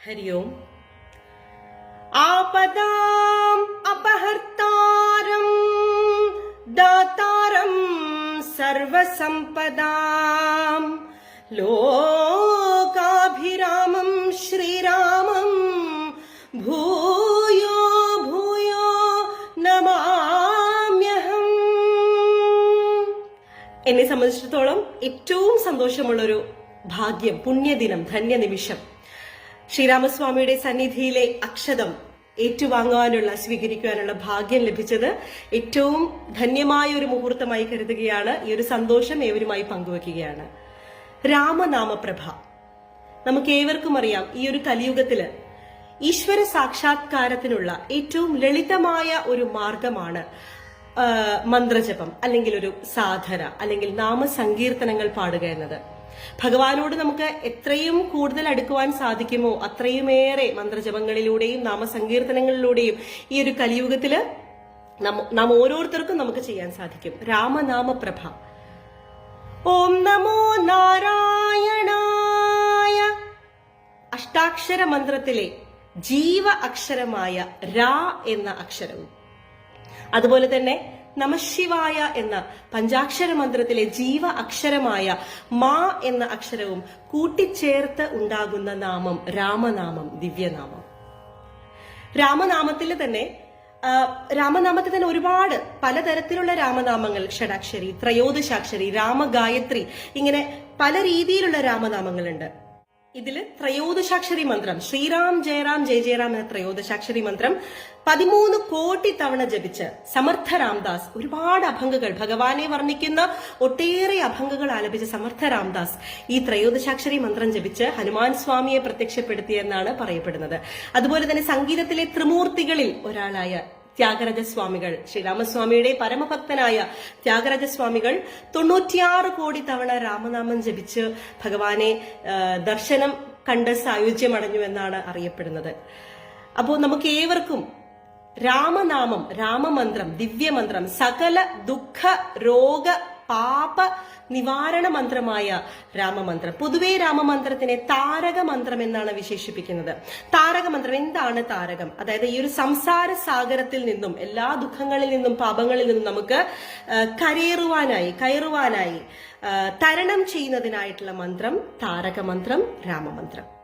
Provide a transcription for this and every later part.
हरि ओम् आपदाम् अपहर्तारम् दातारम् सर्वसम्पदाम् लोकाभिरामम् श्रीरामम् भूयो भूयो നമാമ്യഹം എന്നെ സംബന്ധിച്ചിടത്തോളം ഏറ്റവും സന്തോഷമുള്ളൊരു ഭാഗ്യം പുണ്യദിനം ധന്യനിമിഷം ശ്രീരാമസ്വാമിയുടെ സന്നിധിയിലെ അക്ഷതം ഏറ്റുവാങ്ങുവാനുള്ള സ്വീകരിക്കുവാനുള്ള ഭാഗ്യം ലഭിച്ചത് ഏറ്റവും ധന്യമായ ഒരു മുഹൂർത്തമായി കരുതുകയാണ്. ഈ ഒരു സന്തോഷം ഏവരുമായി പങ്കുവെക്കുകയാണ്. രാമനാമപ്രഭ. നമുക്ക് ഏവർക്കും അറിയാം ഈ ഒരു കലിയുഗത്തിൽ ഈശ്വര സാക്ഷാത്കാരത്തിനുള്ള ഏറ്റവും ലളിതമായ ഒരു മാർഗമാണ് മന്ത്രജപം അല്ലെങ്കിൽ ഒരു സാധന അല്ലെങ്കിൽ നാമസങ്കീർത്തനങ്ങൾ പാടുക എന്നത്. ഭഗവാനോട് നമുക്ക് എത്രയും കൂടുതൽ അടുക്കുവാൻ സാധിക്കുമോ അത്രയുമേറെ മന്ത്രജപങ്ങളിലൂടെയും നാമസങ്കീർത്തനങ്ങളിലൂടെയും ഈ ഒരു കലിയുഗത്തിൽ നാം ഓരോരുത്തർക്കും നമുക്ക് ചെയ്യാൻ സാധിക്കും. രാമനാമപ്രഭ. ഓം നമോ നാരായണായ. അഷ്ടാക്ഷര മന്ത്രത്തിലെ ജീവ അക്ഷരമായ രാ എന്ന അക്ഷരവും. അതുപോലെ തന്നെ നമശിവായ എന്ന പഞ്ചാക്ഷര മന്ത്രത്തിലെ ജീവ അക്ഷരമായ മാ എന്ന അക്ഷരവും കൂട്ടിച്ചേർത്ത് ഉണ്ടാകുന്ന നാമം രാമനാമം ദിവ്യനാമം. രാമനാമത്തിൽ തന്നെ രാമനാമത്തിൽ തന്നെ ഒരുപാട് പലതരത്തിലുള്ള രാമനാമങ്ങൾ ഷഡാക്ഷരി ത്രയോദശാക്ഷരി രാമഗായത്രി ഇങ്ങനെ പല രീതിയിലുള്ള രാമനാമങ്ങളുണ്ട്. ഇതിൽ ത്രയോദശാക്ഷരി മന്ത്രം. ശ്രീറാം ജയറാം ജയ ജയറാം എന്ന ത്രയോദശാക്ഷരി മന്ത്രം പതിമൂന്ന് കോടി തവണ ജപിച്ച് സമർത്ഥ രാംദാസ് ഒരുപാട് അഭംഗകൾ ഭഗവാനെ വർണിക്കുന്ന ഒട്ടേറെ അഭംഗകൾ ആലപിച്ച സമർത്ഥ രാംദാസ് ഈ ത്രയോദശാക്ഷരി മന്ത്രം ജപിച്ച് ഹനുമാൻ സ്വാമിയെ പ്രത്യക്ഷപ്പെടുത്തിയെന്നാണ് പറയപ്പെടുന്നത്. അതുപോലെ തന്നെ സംഗീതത്തിലെ ത്രിമൂർത്തികളിൽ ഒരാളായ ത്യാഗരാജസ്വാമികൾ ശ്രീരാമസ്വാമിയുടെ പരമഭക്തനായ ത്യാഗരാജസ്വാമികൾ തൊണ്ണൂറ്റിയാറ് കോടി തവണ രാമനാമം ജപിച്ച് ഭഗവാനെ ദർശനം കണ്ട് സായുജ്യമടഞ്ഞു എന്നാണ് അറിയപ്പെടുന്നത്. അപ്പോൾ നമുക്ക് ഏവർക്കും രാമനാമം രാമമന്ത്രം ദിവ്യമന്ത്രം സകല ദുഃഖ രോഗ പാപ നിവാരണ മന്ത്രമായ രാമമന്ത്രം. പൊതുവേ രാമമന്ത്രത്തിനെ താരക മന്ത്രം എന്നാണ് വിശേഷിപ്പിക്കുന്നത്. താരക മന്ത്രം എന്താണ് താരകം? അതായത് ഈ ഒരു സംസാര സാഗരത്തിൽ നിന്നും എല്ലാ ദുഃഖങ്ങളിൽ നിന്നും പാപങ്ങളിൽ നിന്നും നമുക്ക് കരേറുവാനായി കയറുവാനായി തരണം ചെയ്യുന്നതിനായിട്ടുള്ള മന്ത്രം താരക മന്ത്രം രാമമന്ത്രം.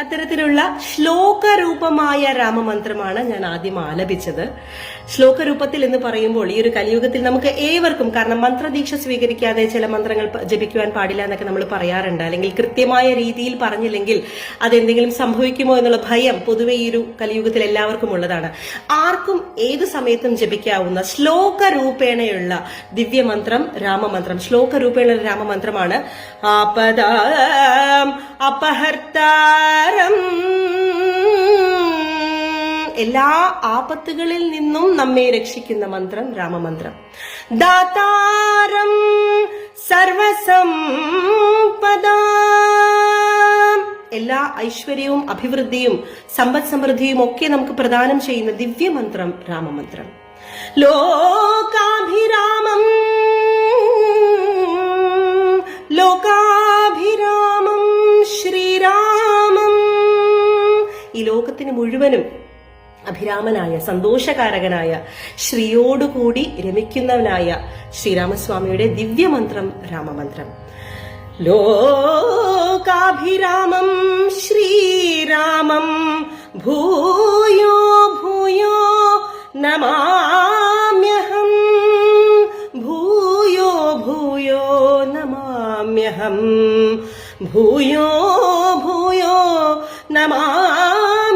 അത്തരത്തിലുള്ള ശ്ലോകരൂപമായ രാമമന്ത്രമാണ് ഞാൻ ആദ്യം ആലപിച്ചത്. ശ്ലോകരൂപത്തിൽ എന്ന് പറയുമ്പോൾ ഈ ഒരു കലിയുഗത്തിൽ നമുക്ക് ഏവർക്കും കാരണം മന്ത്രദീക്ഷ സ്വീകരിക്കാതെ ചില മന്ത്രങ്ങൾ ജപിക്കുവാൻ പാടില്ല എന്നൊക്കെ നമ്മൾ പറയാറുണ്ട്. അല്ലെങ്കിൽ കൃത്യമായ രീതിയിൽ പറഞ്ഞില്ലെങ്കിൽ അതെന്തെങ്കിലും സംഭവിക്കുമോ എന്നുള്ള ഭയം പൊതുവെ ഈ ഒരു കലിയുഗത്തിൽ എല്ലാവർക്കും ഉള്ളതാണ്. ആർക്കും ഏത് സമയത്തും ജപിക്കാവുന്ന ശ്ലോകരൂപേണയുള്ള ദിവ്യമന്ത്രം രാമമന്ത്രം. ശ്ലോകരൂപേണ രാമമന്ത്രമാണ് ആപദാം അപഹർത്താരം. എല്ലാ ആപത്തുകളിൽ നിന്നും നമ്മെ രക്ഷിക്കുന്ന മന്ത്രം രാമമന്ത്രം. ദാതാരം സർവസംപദാം എല്ലാ ഐശ്വര്യവും അഭിവൃദ്ധിയും സമ്പദ് സമൃദ്ധിയും ഒക്കെ നമുക്ക് പ്രദാനം ചെയ്യുന്ന ദിവ്യമന്ത്രം രാമമന്ത്രം. ലോകാഭിരാമം ലോകാഭിരാമം. ലോകത്തിന് മുഴുവനും അഭിരാമനായ സന്തോഷകാരകനായ ശ്രീയോടുകൂടി രമിക്കുന്നവനായ ശ്രീരാമസ്വാമിയുടെ ദിവ്യമന്ത്രം രാമമന്ത്രം. ലോകാഭിരാമം ശ്രീരാമം ഭൂയോ ഭൂയോ നമാമ്യഹം. ഭൂയോ ഭൂയോ നമാമ്യഹം. ഭൂയോ ഭൂയോ നമാമ്യഹം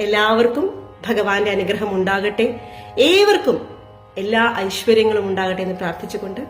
എല്ലാവർക്കും ഭഗവാന്റെ അനുഗ്രഹം ഉണ്ടാകട്ടെ. ഏവർക്കും എല്ലാ ഐശ്വര്യങ്ങളും ഉണ്ടാകട്ടെ എന്ന് പ്രാർത്ഥിച്ചുകൊണ്ട്